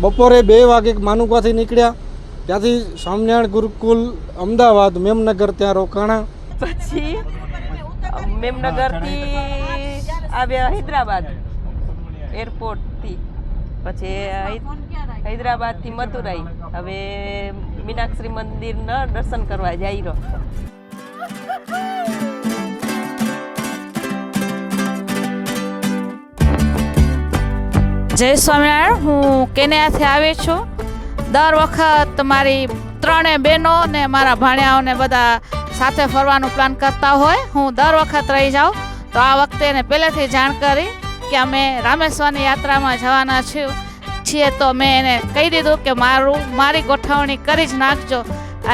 બપોરે બે વાગે માનુકાથી નીકળ્યા. ત્યાંથી સ્વામિનારાયણ ગુરુકુલ, અમદાવાદ, મેમનગર, ત્યાં રોકાણા. પછી, મેમનગરથી આવ્યા હૈદરાબાદ એરપોર્ટથી. પછી હૈદરાબાદથી મધુરાઈ હવે મીનાક્ષી મંદિરના દર્શન કરવા જાય રહ્યો. જય સ્વામિનારાયણ, હું કેન્યાથી આવી છું? દર વખત મારી ત્રણેય બહેનો ને મારા ભાણિયાઓને બધા સાથે ફરવાનું પ્લાન કરતા હોય, હું દર વખત રહી જાઉં. તો આ વખતે એને પહેલેથી જાણ કરી કે અમે રામેશ્વરની યાત્રામાં જવાના છીએ છીએ તો મેં એને કહી દીધું કે મારું, મારી ગોઠવણી કરી જ નાખજો.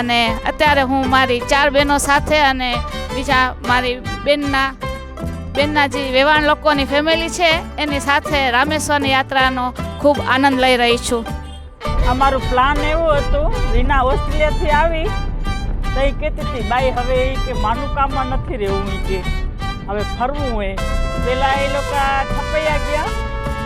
અને અત્યારે હું મારી ચાર બહેનો સાથે અને બીજા મારી બેનના બેનના જે વેવાણ લોકોની ફેમિલી છે એની સાથે રામેશ્વરની યાત્રાનો ખૂબ આનંદ લઈ રહી છું. અમારું પ્લાન એવું હતું રીના ઓસ્ટ્રેલિયાથી આવી તો એ કહેતી હતી બાઈ હવે એ કે માનું કામમાં નથી રહેવું એ કે. હવે ફરવું હોય પહેલાં એ લોકો છપૈયા ગયા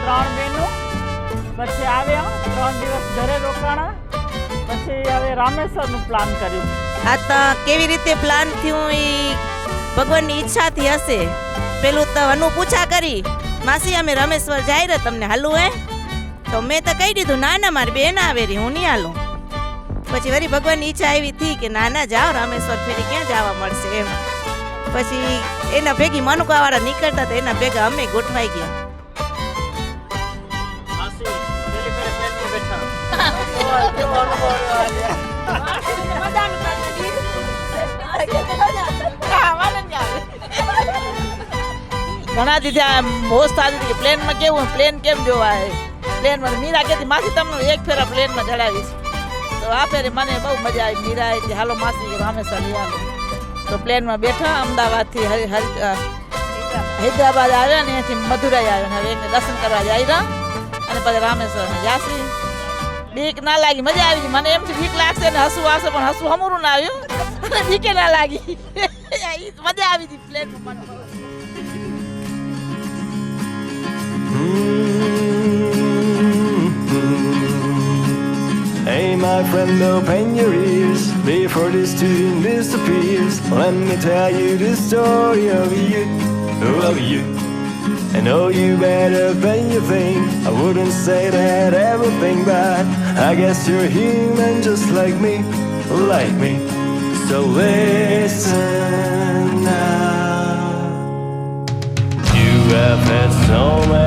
ત્રણ બહેનો પછી આવ્યા ત્રણ દિવસ ઘરે રોકાણા પછી હવે રામેશ્વરનું પ્લાન કર્યું. આ તો કેવી રીતે પ્લાન થયું એ ભગવાનની ઈચ્છાથી હશે. પેલું તો અનુ પૂછા કરી, માસી, અમે રમેશ્વર જાય રે તમને હાલું હે? તો મેં તો કહી દીધું, ના ના, મારી બેન આવે રહી હું નહીં હાલું. પછી વરી ભગવાનની ઈચ્છા આવી હતી કે, ના ના, જાઓ, રામેશ્વર ફેરી ક્યાં જવા મળશે એમ. પછી એના ભેગી મનુકાવાળા નીકળતા હતા એના ભેગા અમે ગોઠવાઈ ગયા. ઘણા દીધા હોશ થતી હતી કે પ્લેનમાં કેવું પ્લેન કેમ જોવાય? પ્લેનમાં મીરા કહેતી માસી, તમને એક ફેરા પ્લેનમાં ચડાવીશ. તો આ ફેરે મને બહુ મજા આવી. મીરા હતી હાલો માસી, રામેશ્વર લઈ હાલો તો પ્લેનમાં બેઠા, અમદાવાદથી હરિ હરિ હૈદરાબાદ આવ્યા ને અહીંયાથી મધુરાઈ આવ્યા હવે એને દર્શન કરવા જાય અને પછી રામેશ્વર જાસી. બીક ના લાગી, મજા આવી મને એમ બીક લાગશે ને હસવું આવશે પણ હસવું હમરું ના આવ્યું. બીકે ના લાગી. મજા આવી હતી પ્લેનમાં મને Hey, my friend, open your ears before this tune disappears. Let me tell you the story of you, of you. I know you better than you think. I wouldn't say that everything, but I guess you're human just like me, like me. So listen now. You have had so many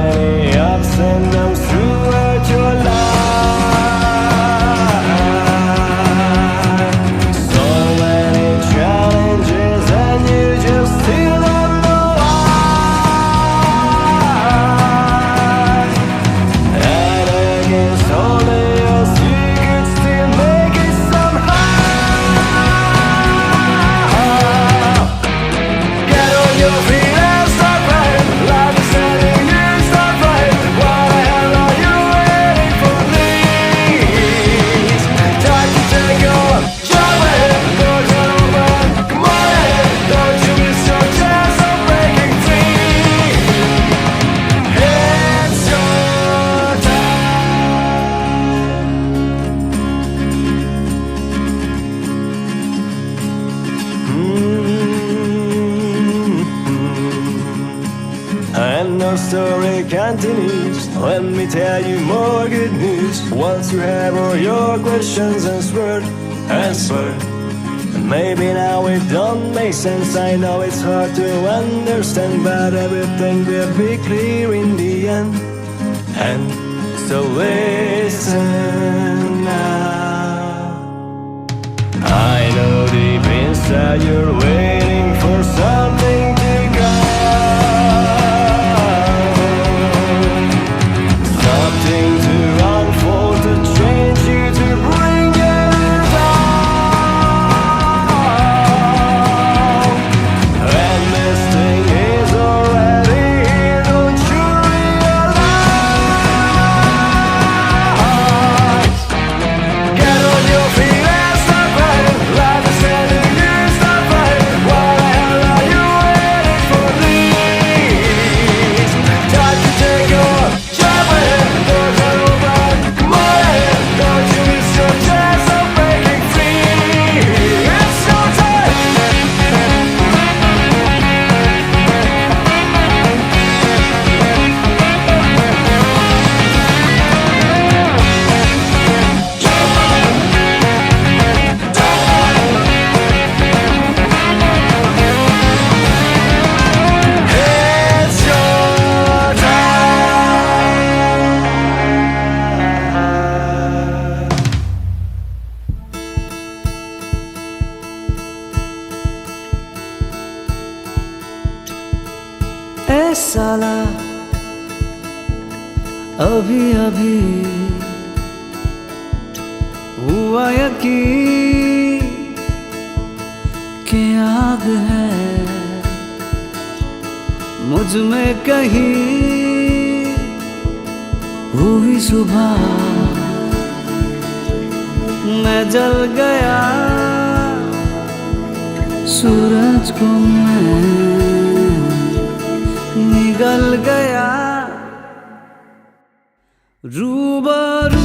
sense. I know it's hard to understand, but everything will be clear in the end. And so listen now. I know deep inside you're waiting मुझमें कहीं हुई सुबह। मैं जल गया सूरज को मैं निगल गया। रूबरू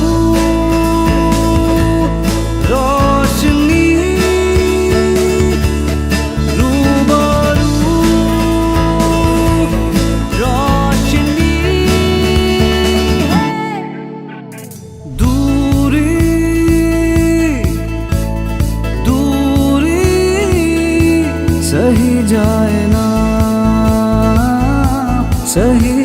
सही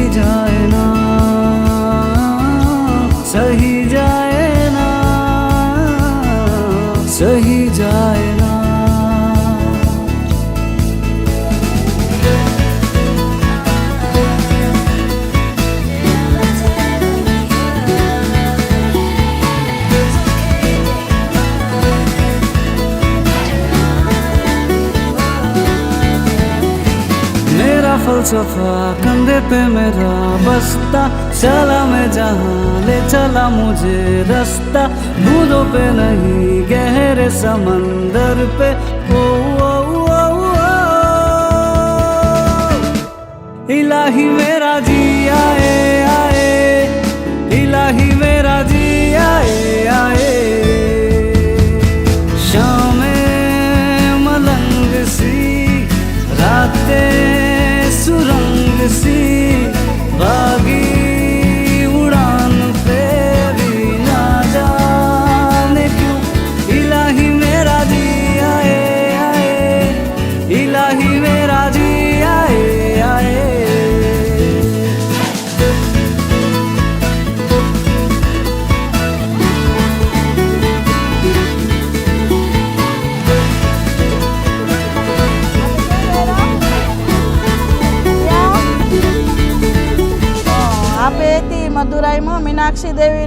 फलसफा कंधे पे मेरा बस्ता चला मैं जहाँ ले चला मुझे रास्ता बूंदों पे नहीं गहरे समंदर पे ओ, ओ, ओ, ओ, ओ। इलाही मेरा जी आए आए इलाही मेरा जी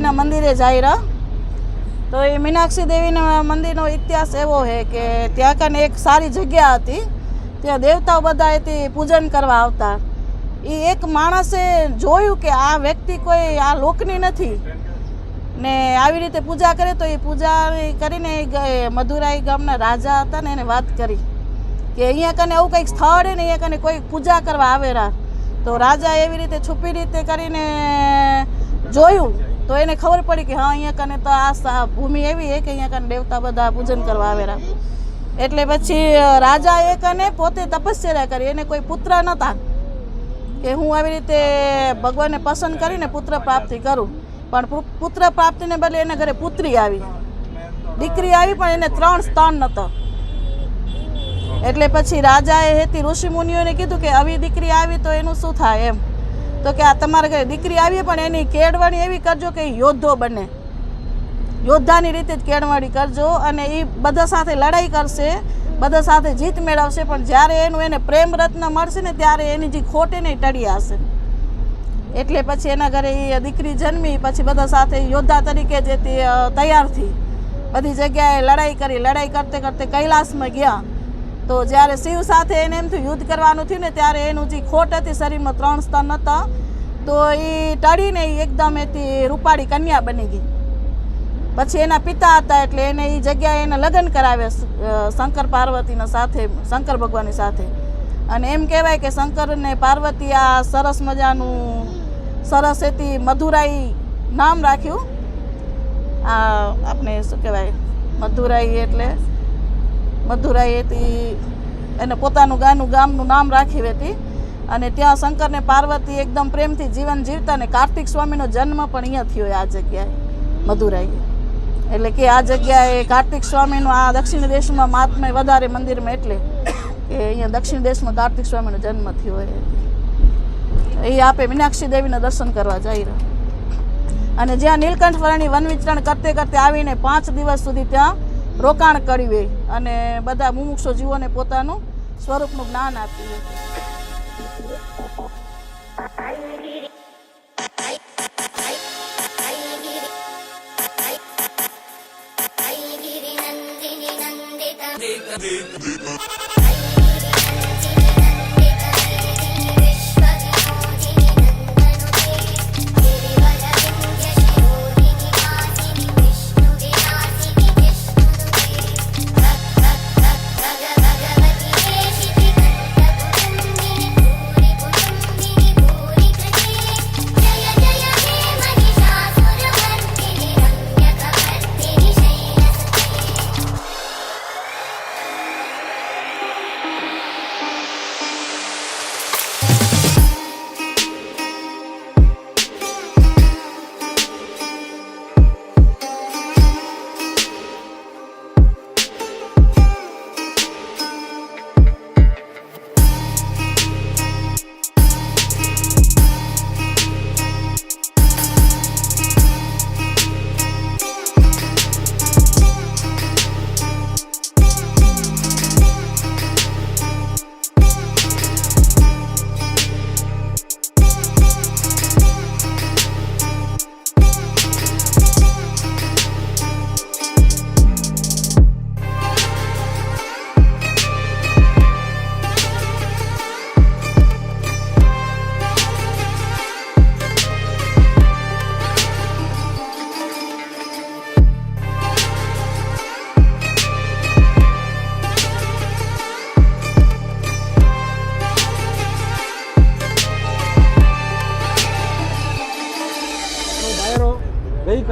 દેવીના મંદિરે જાય રહ્યા તો એ મીનાક્ષી દેવીના મંદિરનો ઇતિહાસ એવો છે કે ત્યાં કને એક સારી જગ્યા હતી. ત્યાં દેવતાઓ બધા એથી પૂજન કરવા આવતા. એ એક માણસે જોયું કે આ વ્યક્તિ કોઈ આ લોકની નથી. ને આવી રીતે પૂજા કરે તો એ પૂજા કરીને એ મધુરાઈ ગામના રાજા હતા ને એને વાત કરી કે અહીંયા કને એવું કંઈક સ્થળ ને અહીંયા કને કોઈ પૂજા કરવા આવેરા તો રાજા એવી રીતે છુપી રીતે કરીને જોયું તો એને ખબર પડી કે, હા, અહીંયા કને તો આ ભૂમિ એવી છે કે અહીંયા કને દેવતા બધા પૂજન કરવા આવેલા. એટલે પછી રાજા એ કને પોતે તપશ્ચર્યા કરી. એને કોઈ પુત્ર નહોતા કે હું આવી રીતે ભગવાનને પસંદ કરીને પુત્ર પ્રાપ્તિ કરું. પણ પુત્ર પ્રાપ્તિને બદલે એના ઘરે પુત્રી આવી. દીકરી આવી, પણ એને ત્રણ સ્તન નહોતો એટલે પછી રાજાએ હેતી ઋષિ મુનિઓને કીધું કે, આવી દીકરી આવી તો એનું શું થાય એમ. તો કે આ તમારા ઘરે દીકરી આવી પણ એની કેળવણી એવી કરજો કે યોદ્ધો બને. યોદ્ધાની રીતે જ કેળવણી કરજો અને એ બધા સાથે લડાઈ કરશે, બધા સાથે જીત મેળવશે, પણ જ્યારે એનું એને પ્રેમ રત્ન મળશે ને ત્યારે એની જે ખોટ એને ટળી હશે એટલે પછી એના ઘરે એ દીકરી જન્મી, પછી બધા સાથે યોદ્ધા તરીકે જે તૈયાર થઈ. બધી જગ્યાએ લડાઈ કરી, લડાઈ કરતે કરતે કૈલાસમાં ગયા. તો જ્યારે શિવ સાથે એને એમ થયું, યુદ્ધ કરવાનું થયું ને ત્યારે એનું જે ખોટ હતી શરીરમાં ત્રણ સ્તન હતા, તો એ ટળીને એકદમ એથી રૂપાળી કન્યા બની ગઈ. પછી એના પિતા હતા એટલે એને એ જગ્યાએ એને લગ્ન કરાવ્યા શંકર પાર્વતીના સાથે, શંકર ભગવાનની સાથે. અને એમ કહેવાય કે શંકર ને પાર્વતી આ સરસ મજાનું, સરસ એથી મધુરાઈ નામ રાખ્યું. આ આપણે શું કહેવાય? મધુરાઈ એટલે મધુરાઈ હતી. એને પોતાનું ગાનું, ગામનું નામ રાખ્યું હતી. અને ત્યાં શંકરને પાર્વતી એકદમ પ્રેમથી જીવન જીવતા ને કાર્તિક સ્વામીનો જન્મ પણ અહીંયા થયો આ જગ્યાએ, મધુરાઈ. એટલે કે આ જગ્યાએ કાર્તિક સ્વામીનું આ દક્ષિણ દેશમાં મહાત્મય વધારે મંદિરમાં એટલે કે અહીંયા દક્ષિણ દેશમાં કાર્તિક સ્વામીનો જન્મ થયો હોય એ આપે મીનાક્ષી દેવીના દર્શન કરવા જઈ રહ્યા. અને જ્યાં નીલકંઠ વર્ણી વન વિચરણ કરતે કરતે આવીને પાંચ દિવસ સુધી ત્યાં રોકાણ કરીએ અને બધા મુમુક્ષો જીવોને પોતાનું સ્વરૂપનું જ્ઞાન આપીએ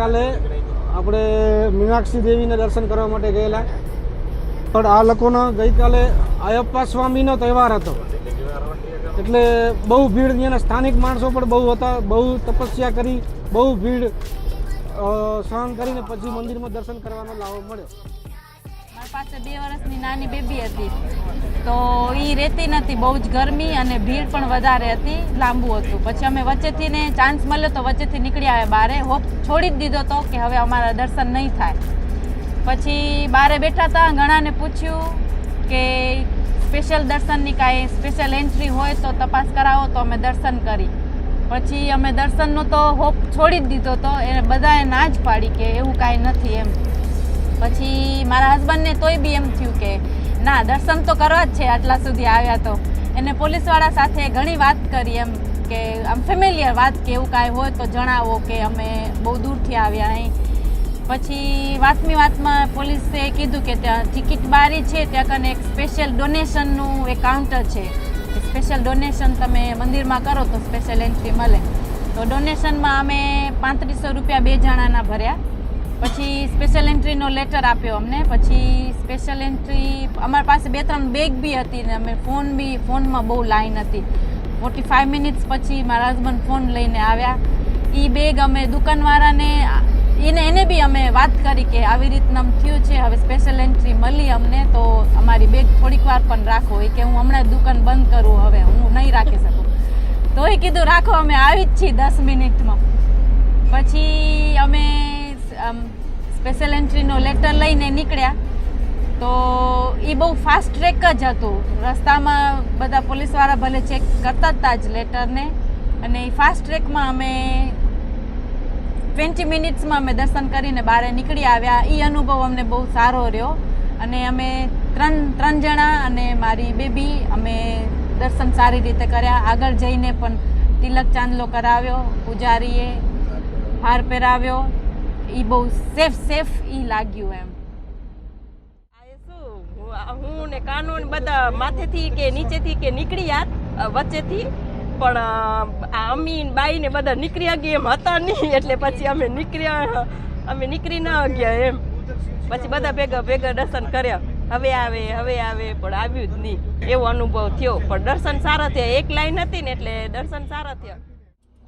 ગઈકાલે આપણે મીનાક્ષી દેવીને દર્શન કરવા માટે ગયેલા. પણ આ લોકોનો ગઈકાલે અયપ્પા સ્વામીનો તહેવાર હતો. એટલે બહુ ભીડ ત્યાંના સ્થાનિક માણસો પણ બહુ હતા, બહુ તપસ્યા કરી, બહુ ભીડ સહન કરીને પછી મંદિરમાં દર્શન કરવાનો લાવો મળ્યો. પાસે બે વર્ષની નાની બેબી હતી. તો એ રહેતી નથી, બહુ જ ગરમી અને ભીડ પણ વધારે હતી, લાંબુ હતું. પછી અમે વચ્ચેથી ને ચાન્સ મળ્યો તો વચ્ચેથી નીકળી આવ્યા બારે. હોપ છોડી જ દીધો તો કે હવે અમારા દર્શન નહીં થાય. પછી બારે બેઠા હતા ઘણાને પૂછ્યું કે સ્પેશિયલ દર્શનની કાંઈ સ્પેશિયલ એન્ટ્રી હોય તો તપાસ કરાવો તો અમે દર્શન કરી. પછી અમે દર્શનનો તો હોપ છોડી જ દીધો તો એ બધાએ ના જ પાડી કે એવું કાંઈ નથી એમ. પછી મારા હસબન્ડને તોય બી એમ થયું કે, ના, દર્શન તો કરવા જ છે આટલા સુધી આવ્યા તો. એને પોલીસવાળા સાથે ઘણી વાત કરી એમ કે, આમ ફેમિલિયર વાત કે એવું કાંઈ હોય તો જણાવો કે અમે બહુ દૂરથી આવ્યા અહીં. પછી વાતમી વાતમાં પોલીસે કીધું કે ત્યાં ટિકિટ બારી છે, ત્યાં કને એક સ્પેશિયલ ડોનેશનનું એક કાઉન્ટર છે. સ્પેશિયલ ડોનેશન તમે મંદિરમાં કરો તો સ્પેશિયલ એન્ટ્રી મળે. તો ડોનેશનમાં અમે પાંત્રીસો રૂપિયા બે જણાના ભર્યા. પછી સ્પેશિયલ એન્ટ્રીનો લેટર આપ્યો અમને. પછી સ્પેશિયલ એન્ટ્રી અમારી પાસે બે ત્રણ બેગ બી હતી ને અમે ફોન બી ફોનમાં બહુ લાઈન હતી. ફોર્ટી ફાઇવ મિનિટ્સ પછી મારા હસબન્ડ ફોન લઈને આવ્યા. એ બેગ અમે દુકાનવાળાને, એને એને બી અમે વાત કરી કે આવી રીતના થયું છે, હવે સ્પેશિયલ એન્ટ્રી મળી અમને, તો અમારી બેગ થોડીક વાર પણ રાખો. એ કે હું હમણાં દુકાન બંધ કરું, હવે હું નહીં રાખી શકું. તો એ કીધું, રાખો, અમે આવી જ છીએ દસ મિનિટમાં. પછી અમે આમ સ્પેશિયલ એન્ટ્રીનો લેટર લઈને નીકળ્યા. તો એ બહુ ફાસ્ટ ટ્રેક જ હતું. રસ્તામાં બધા પોલીસવાળા ભલે ચેક કરતા હતા જ લેટરને અને એ ફાસ્ટ ટ્રેકમાં અમે ટ્વેન્ટી મિનિટ્સમાં અમે દર્શન કરીને બહાર નીકળી આવ્યા. એ અનુભવ અમને બહુ સારો રહ્યો. અને અમે ત્રણ ત્રણ જણા અને મારી બેબી અમે દર્શન સારી રીતે કર્યા. આગળ જઈને પણ તિલક ચાંદલો કરાવ્યો, પૂજારીએ હાર પહેરાવ્યો. એ બહુ સેફ સેફ એ લાગ્યું એમ. આ એ શું હું- ને કાનૂન બધા માથેથી કે નીચેથી કે નીકળી યાર વચ્ચેથી પણ આ અમી ને બાઈ ને બધા નીકળી ગયા એમ હતા નહીં એટલે પછી અમે નીકળ્યા અમે નીકળી ના ગયા એમ. પછી બધા ભેગા ભેગા દર્શન કર્યા. હવે આવે હવે આવે પણ આવ્યું જ નહીં. એવો અનુભવ થયો. પણ દર્શન સારા થયા. એક લાઈન હતી ને એટલે દર્શન સારા થયા.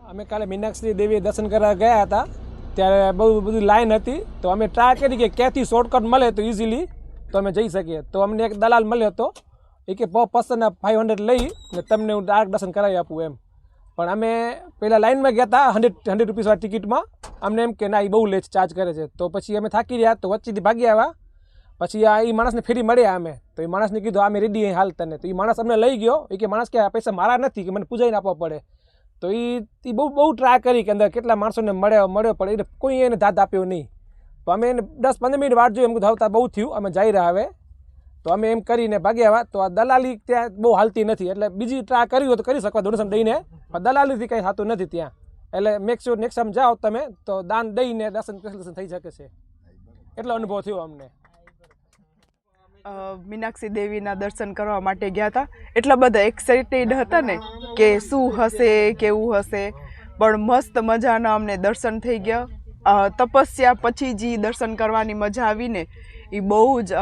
અમે કાલે મીનાક્ષી દેવી દર્શન કરવા ગયા હતા. ત્યારે બહુ બધી લાઈન હતી. તો અમે ટ્રાય કરી કે ક્યાંથી શોર્ટકટ મળે તો ઇઝીલી તો અમે જઈ શકીએ. તો અમને એક દલાલ મળ્યો હતો. એ કે પર પર્સનના ફાઇવ હંડ્રેડ લઈ ને તમને હું ડાયરેક્ટ દર્શન કરાવી આપું એમ. પણ અમે પહેલાં લાઈનમાં ગયા હતા હંડ્રેડ હંડ્રેડ રૂપીસવાળી ટિકિટમાં અમને એમ કે, ના એ બહુ લે છે ચાર્જ કરે છે. તો પછી અમે થાકી રહ્યા, તો વચ્ચેથી ભાગી આવ્યા. પછી આ એ માણસને ફેરી મળ્યા અમે. તો એ માણસને કીધું, આ મેં રેડી અહીં હાલ તને. તો એ માણસ અમને લઈ ગયો. એ કે, માણસ કે, આ પૈસા મારા નથી, કે મને પૂજાઈને આપવા પડે. તો એ બહુ બહુ ટ્રાય કરી કે અંદર કેટલા માણસોને મળ્યો મળ્યો, પણ એને કોઈ એને દાદ આપ્યો નહીં. તો અમે એને દસ પંદર મિનિટ વાટ જોઈ એમ ધાવતા બહુ થયું, અમે જઈ રહ્યા હવે. તો અમે એમ કરીને ભાગ્યા તો આ દલાલી ત્યાં બહુ હાલતી નથી, એટલે બીજી ટ્રાય કરવી હોય તો કરી શકવા ડોનેશન દઈને, પણ દલાલીથી કંઈ થતું નથી ત્યાં. એટલે મેક શ્યોર નેક્સ્ટ ટાઈમ જાઓ તમે, તો દાન દઈને દર્શન થઈ શકે છે. એટલો અનુભવ થયો અમને. મીનાક્ષી દેવીના દર્શન કરવા માટે ગયા હતા. એટલા બધા એક્સાઇટેડ હતા ને કે શું હશે, કેવું હશે. પણ મસ્ત મજાના અમને દર્શન થઈ ગયા. તપસ્યા પછી જે દર્શન કરવાની મજા આવી ને એ બહુ જ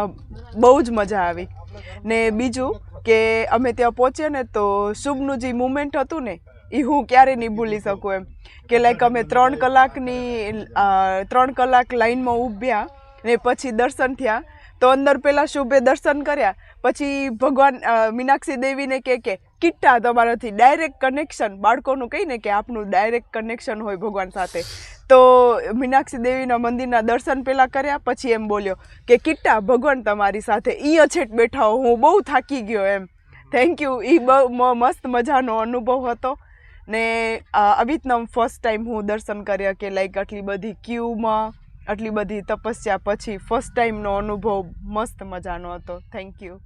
બહુ જ મજા આવી. ને બીજું કે અમે ત્યાં પહોંચ્યા ને તો શુભનું જે મુમેન્ટ હતું ને એ હું ક્યારે નહીં ભૂલી શકું એમ. કે લાઈક અમે ત્રણ કલાકની ત્રણ કલાક લાઈનમાં ઊભ્યા ને પછી દર્શન થયા. તો અંદર પહેલાં શુભે દર્શન કર્યા. પછી ભગવાન મીનાક્ષી દેવીને કે કે, કિટ્ટા, તમારાથી ડાયરેક્ટ કનેક્શન બાળકોનું કહીને કે આપનું ડાયરેક્ટ કનેક્શન હોય ભગવાન સાથે. તો મીનાક્ષી દેવીના મંદિરના દર્શન પહેલાં કર્યા, પછી એમ બોલ્યો કે, કિટ્ટા, ભગવાન તમારી સાથે ઈ અછેટ બેઠા હો બહુ થાકી ગયો એમ. થેન્ક યુ એ બહુ મસ્ત મજાનો અનુભવ હતો. ને આવી રીતના ફર્સ્ટ ટાઈમ હું દર્શન કર્યા કે લાઈક આટલી બધી ક્યુમાં આટલી બધી તપસ્યા પછી ફર્સ્ટ ટાઈમનો અનુભવ મસ્ત મજાનો હતો. થેન્ક યુ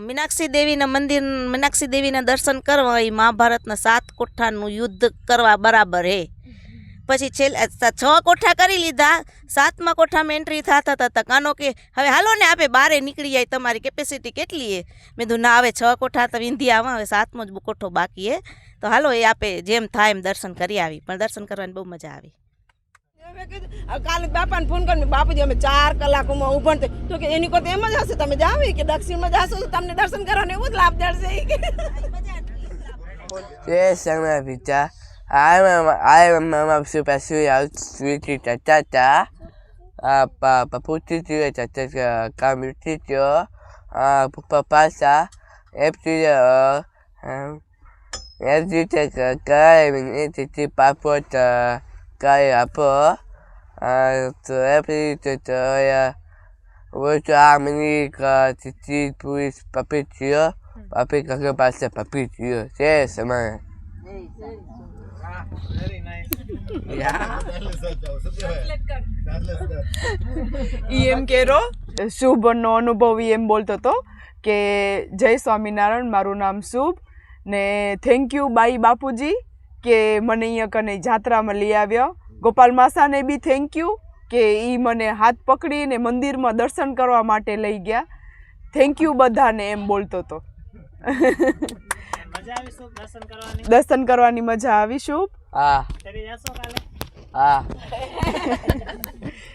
મીનાક્ષી દેવીના મંદિર, મીનાક્ષી દેવીના દર્શન કરવા એ મહાભારતના સાત કોઠાનું યુદ્ધ કરવા બરાબર હે. પછી છેલ્લા છ કોઠા કરી લીધા. સાતમા કોઠામાં એન્ટ્રી થતા હતા કાનો કે, હવે હાલો ને આપે બારે નીકળી જાય, તમારી કેપેસિટી કેટલી હે? મેં કીધું, ના, હવે છ કોઠા તો વિંધી આવે હવે સાતમો જ કોઠો બાકી હે. તો હાલો, એ આપે જેમ થાય એમ દર્શન કરી આવી. પણ દર્શન કરવાની બહુ મજા આવી. કાલે બાપાને ફોન કરીને બાપુજી અમે ચાર કલાકોમાં ઊભા ને તો કે એની કરતા એમ જ હશે તમે ઈ કે દક્ષિણમાં જાશો તો તમને દર્શન કરવાનું એવું જ લાભ જશે ઈ કે Yes, I'm a pizza. I'm a, I'm a, I'm a super sweet, sweet tata. Uh, pa, pa, puti tio, tata, kami tio, uh, papasa, epti, uh, um, epti, tata, kai, miniti, ti, papot, uh, kai, apo, uh, to epti, tata, ya, Watu amini ka titi puis papitio, papi kakak bahasa papitio. Yes, man. ઈ એમ કેરો શુભનો અનુભવ એમ બોલતો હતો કે જય સ્વામિનારાયણ મારું નામ શુભ ને thank you બાઈ બાપુજી કે મને અહીંયા કને જાત્રામાં લઈ આવ્યો. ગોપાલ માસાને બી થેન્ક યુ કે એ મને હાથ પકડીને મંદિરમાં દર્શન કરવા માટે લઈ ગયા. થેન્ક યુ બધાને એમ બોલતો હતો મજા આવી દર્શન કરવાની? મજા આવી શું? હા. ah.